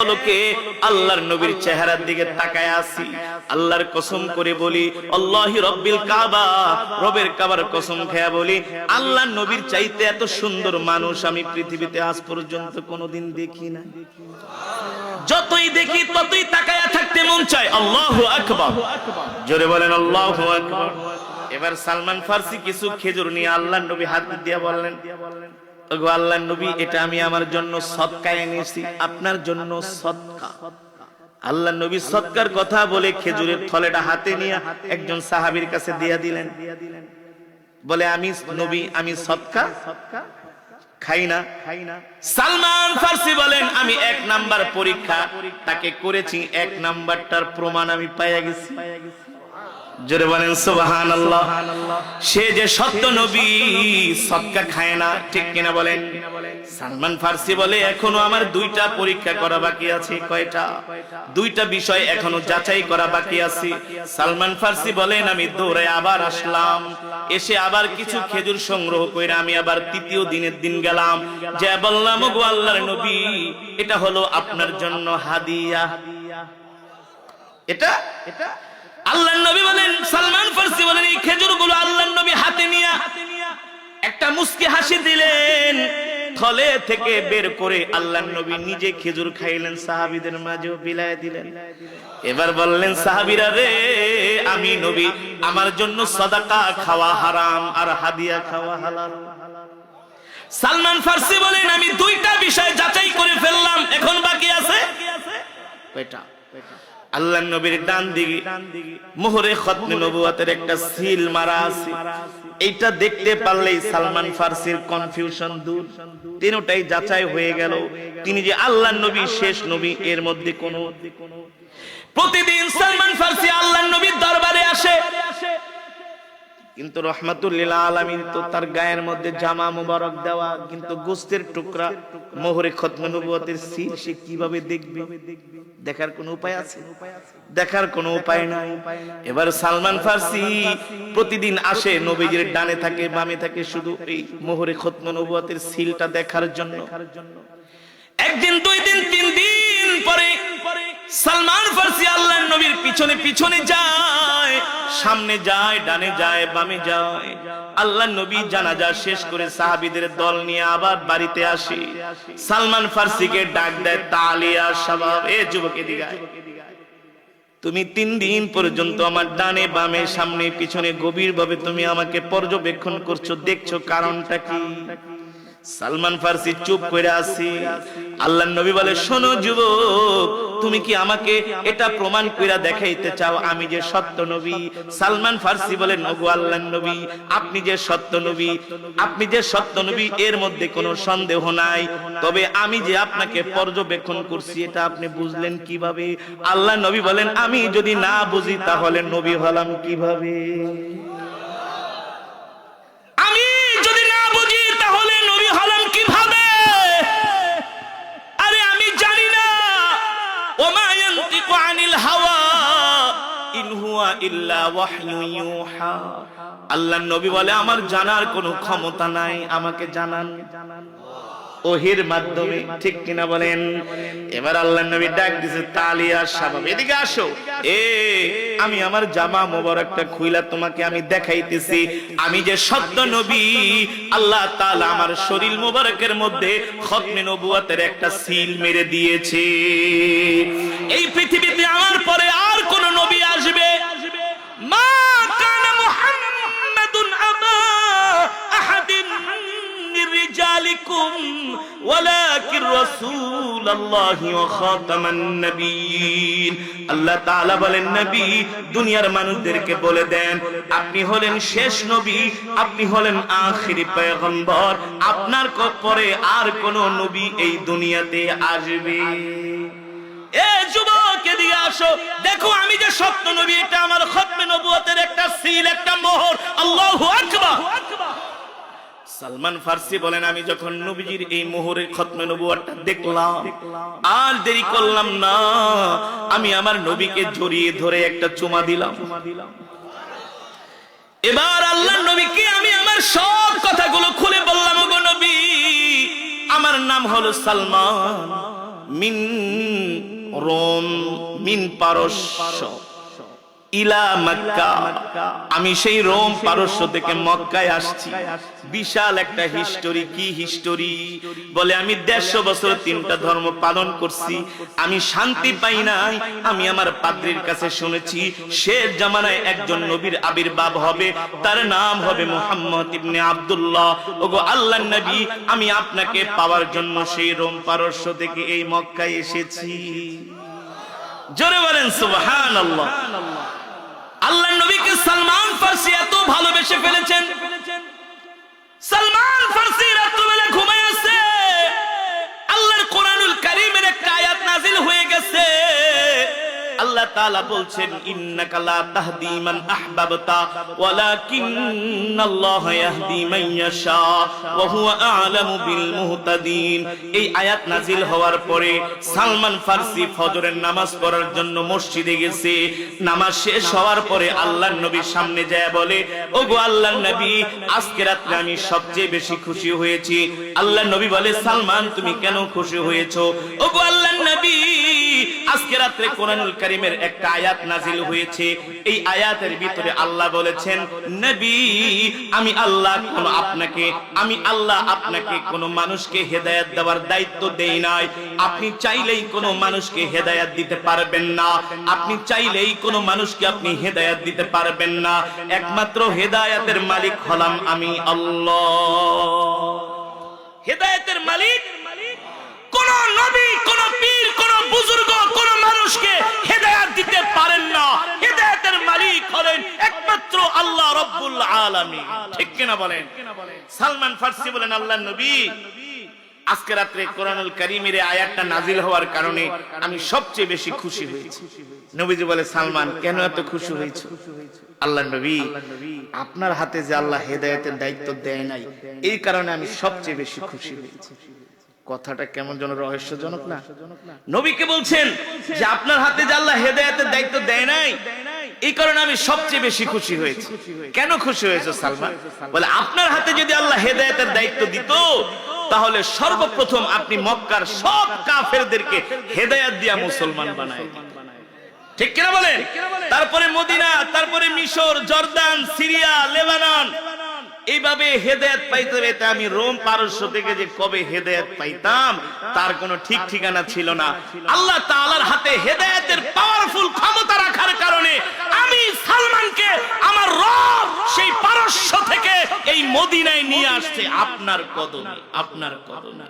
লোকে আল্লাহর নবীর চেহারার দিকে তাকায় আল্লাহর কসম করে বলি রব্বিল কাবা, রবের কাবার কসম খেয়া বলি নবীর চাইতে এত সুন্দর মানুষ আমি পৃথিবীতে আজ পর্যন্ত কোনোদিন দেখি না যতই দেখি, ততই তাকায়া থাকতে মন চায়, আল্লাহু জোরে বলেন, আল্লাহু এবার সালমান ফার্সি কিছু খেজুর নিয়ে আল্লাহর নবী হাত দিয়ে বললেন ওগো আল্লাহর নবী, এটা আমি আমার জন্য সৎকা এনেছি, আপনার জন্য সৎকা। আল্লাহ নবী সৎকার কথা বলে খেজুরের থলেটা হাতে নিয়ে একজন সাহাবীর কাছে দিয়া দিলেন। বলে, আমি নবী, আমি সৎকা? খাই না খাই না। সালমান ফার্সি বলেন, আমি এক নাম্বার পরীক্ষা, তাকে করেছি, এক নাম্বারটার প্রমাণ আমি পাইয়া গেছি। জোরে বলেন সুবাহান আল্লাহ সে যে সত্য নবী সৎকা খায় না ঠিক কিনা বলেন? সালমান ফার্সি বলে এখনও আমার দুইটা পরীক্ষা করা বাকি আছে কয়টা? দুইটা বিষয় এখনও যাচাই করা বাকি আছে। সালমান ফার্সি বলেন আমি দৌড়ে আবার আসলাম। এসে আবার কিছু খেজুর সংগ্রহ করে আমি আবার তৃতীয় দিনের দিন গেলাম। যে বললাম গো আল্লাহর নবী এটা হলো আপনার জন্য হাদিয়া। এটা এটা? আল্লাহ নবী বলেন, সালমান ফার্সি বলেন, এই খেজুরগুলো আল্লাহ নবী হাতে নিয়ে একটা মুস্কি হাসি দিলেন, থলে থেকে বের করে আল্লাহ নবী নিজে খেজুর খাইলেন, সাহাবিদের মাঝেও বিলায় দিলেন। এবার বললেন, সাহাবিরা রে, আমি নবী, আমার জন্য সদাকা খাওয়া হারাম আর হাদিয়া খাওয়া হালাল। সালমান ফার্সি বলেন, আমি দুইটা বিষয় যাচাই করে ফেললাম, এখন বাকি আছে? কয়টা? আল্লাহ নবীর ডান দিকে মোহরে খতনে নবুয়াতের একটা সিল মারা আছে। এইটা দেখতে পারলেই সালমান ফার্সির কনফিউশন দূর। তিনটাই যাচাই হয়ে গেল। তিনি যে আল্লাহ নবী, শেষ নবী, এর মধ্যে কোনো প্রতিদিন সালমান ফার্সি আল্লাহ নবীর দরবারে আসে। কিন্তু রহমাতুল্লিল আলমিন তো তার গায়ের মধ্যে জামা মুবারক দেওয়া, কিন্তু গোস্তের টুকরা মোহরে খতমে নবুয়াতের সিল সে কীভাবে দেখবে? দেখার কোন উপায় আছে? দেখার কোন উপায় নাই। এবার সালমান ফার্সি প্রতিদিন আসে নবীজির ডানে থাকে, বামে থাকে শুধু এই মোহরে খতমে নবুয়াতের সিলটা দেখার জন্য। একদিন, দুই দিন, তিন দিন পরে সালমান ফার্সি আল্লাহ নবীর পিছনে পিছনে যায়। সামনে যায়, ডানে যায়, বামে যায়। আল্লাহ নবী জানাজা শেষ করে সাহাবিদের দল নিয়ে আবার বাড়িতে আসি। সালমান ফার্সিকে ডাক দেয়, তালিয়া স্বভাব এ যুবক তুমি তিন দিন পর্যন্ত আমার ডানে বামে, সামনে পিছনে গভীর ভাবে তুমি আমাকে পর্যবেক্ষণ করছ, দেখছ কারণটা কি? সালমান ফার্সি চুপ করে আসি আল্লাহ নবী বলে, শোনো যুবক তুমি কি আমাকে এটা প্রমাণ কইরা দেখাইতে চাও? আমি যে সত্য নবী, সালমান ফার্সি বলেন, ওগো আল্লাহ নবী, আপনি যে সত্য নবী, আপনি যে সত্য নবী, এর মধ্যে কোনো সন্দেহ নাই। তবে আমি যে আপনাকে পর্যবেক্ষণ করছি, এটা আপনি বুঝলেন কীভাবে? আল্লাহ নবী বলেন, আমি যদি না বুঝি তাহলে নবী হলাম কীভাবে আমি যদি না বুঝি তাহলে নবী হলাম কীভাবে আরে আমি জানি না ওমা ইয়ান্তিকু আনিল হাওয়া ইন হুয়া ইল্লা ওয়াহয়ু ইউহা আল্লাহর নবী বলে আমার জানার কোনো ক্ষমতা নাই, আমাকে জানান। ওহির মাধ্যমে, ঠিক কিনা বলেন? এবার আল্লাহ নবী ডাক দিছে তালিয়া সাবাব এদিকে আসো। এ, আমি আমার জামা মোবারকটা খুইলা তোমাকে আমি দেখাইতেছি। আমি যে সত্য নবী, আল্লাহ তাআলা আমার শরীর মোবারকের মধ্যে খতমে নবুয়াতের একটা সিল মেরে দিয়েছে। এই পৃথিবীতে রাসূল আল্লাহ ওয়া বলেন, নবী, দুনিয়ার মানুষদেরকে বলে দেন, আপনি হলেন শেষ নবী, আপনি হলেন আখিরি পয়গম্বর, আপনার পরে আর কোন নবী এই দুনিয়াতে আসবে। এ যুবককে দিয়ে আসো, দেখো আমি যে সত্য নবী এটা আমার খতমে নবুয়তের একটা সিল, একটা মোহর। আল্লাহু আকবার। সালমান ফার্সি বলেন, আমি যখন নবীজির এই মোহরে খতমে নবুয়াটা দেখলাম, আর দেরি করলাম না, আমি আমার নবীকে জড়িয়ে ধরে একটা চুমা দিলাম। এবার আল্লাহ নবীকে আমি আমার সব কথাগুলো খুলে বললাম, ওগো নবী, আমার নাম হলো সালমান। মিন রোম, মিন পারস্য। আমি সেই রোম পারস্য থেকে মক্কায় আসছি। বিশাল একটা হিস্টোরি কি হিস্টোরি বলে, আমি দেড়শো বছর তিনটা ধর্ম পালন করছি। আমি শান্তি পাই নাই। আমি আমার কাছে শুনেছি শেষ জামানায় একজন নবীর আবির্ভাব হবে। তার নাম হবে মোহাম্মদ ইবনে আব্দুল্লাহ। ওগো আল্লাহ নবী, আমি আপনাকে পাওয়ার জন্য সেই রোম পারস্য থেকে এই মক্কায় এসেছি। জোরে বলেন সুবহান আল্লাহ নবীকে সালমান ফার্সি এত ভালোবেসে ফেলেছেন। সালমান ফার্সি রাত্রবেলা আল্লাহ তাআলা বলছেন, ইন্নাকা লা তাহদি মান আহবাবতা, ওয়ালাকিন্নাল্লাহ ইয়াহদি মান ইয়াশা, ওয়া হুয়া আ'লামু বিল মুহতাদিন। এই আয়াত নাজিল হওয়ার পরে সালমান ফার্সি ফজরের নামাজ পড়ার জন্য মসজিদে গেছে। নামাজ শেষ হওয়ার পরে আল্লাহর নবীর সামনে যায় বলে, ওগো আল্লাহর নবী, আজকে রাত্রে আমি সবচেয়ে বেশি খুশি হয়েছি। আল্লাহর নবী বলে, সালমান, তুমি কেন খুশি হয়েছো? ওগো আল্লাহর নবী, আজকে রাত্রে কোরআনুল কারীমের একটা আয়াত নাজিল হয়েছে। এই আয়াতের ভিতরে আল্লাহ বলেছেন, নবী, আমি আল্লাহ কোন আপনাকে, আমি আল্লাহ আপনাকে কোন মানুষকে হেদায়েত দেওয়ার দায়িত্ব দেই নাই। আপনি চাইলেই কোন মানুষকে হেদায়েত দিতে পারবেন না। আপনি চাইলেই কোন মানুষকে আপনি হেদায়েত দিতে পারবেন না। একমাত্র হেদায়েতের মালিক হলাম আমি আল্লাহ। হেদায়েতের মালিক কোন নবী আল্লাহ রব্বুল আলামিন। ঠিক কিনা বলেন? সালমান ফার্সি বলেন, আল্লাহর নবী, আজকে রাত্রে কোরআনুল কারীমের আয়াতটা নাজিল হওয়ার কারণে আমি সবচেয়ে বেশি খুশি হয়েছি। নবীজি বলে, সালমান, কেন এত খুশি হয়েছে? আল্লাহ নবী, আপনার হাতে যে আল্লাহ হেদায়েতের দায়িত্ব দেয় নাই, এই কারণে আমি সবচেয়ে বেশি খুশি হয়েছি। কথাটা কেমন যেন রহস্যজনক না? নবীকে বলছেন যে, আপনার হাতে যে আল্লাহ হেদায়েতের দায়িত্ব দেয় নাই এই কারণে আমি সবচেয়ে বেশি খুশি হয়েছি। কেন খুশি হয়েছে সালমান বলে আপনার হাতে যদি আল্লাহ হেদায়েতের দায়িত্ব দিত তাহলে সর্বপ্রথম আপনি মক্কার সব কাফেরদেরকে হেদায়েত দিয়া মুসলমান বানায় ঠিক কিনা বলেন? তারপরে মদিনা তারপরে মিশর জর্দান সিরিয়া লেবানন। এইভাবে হেদায়েত পাইতে পাইতে আমি রোম পারস্য থেকে যে কবে হেদায়েত পাইতাম তার কোনো ঠিক ঠিকানা ছিল না। আল্লাহ তাআলার হাতে হেদায়েতের পাওয়ারফুল ক্ষমতা রাখার কারণে সালমানকে আমার রব সেই পারস্য থেকে এই মদিনায় নিয়ে আসছে। আপনার কদমে আপনার কদমে।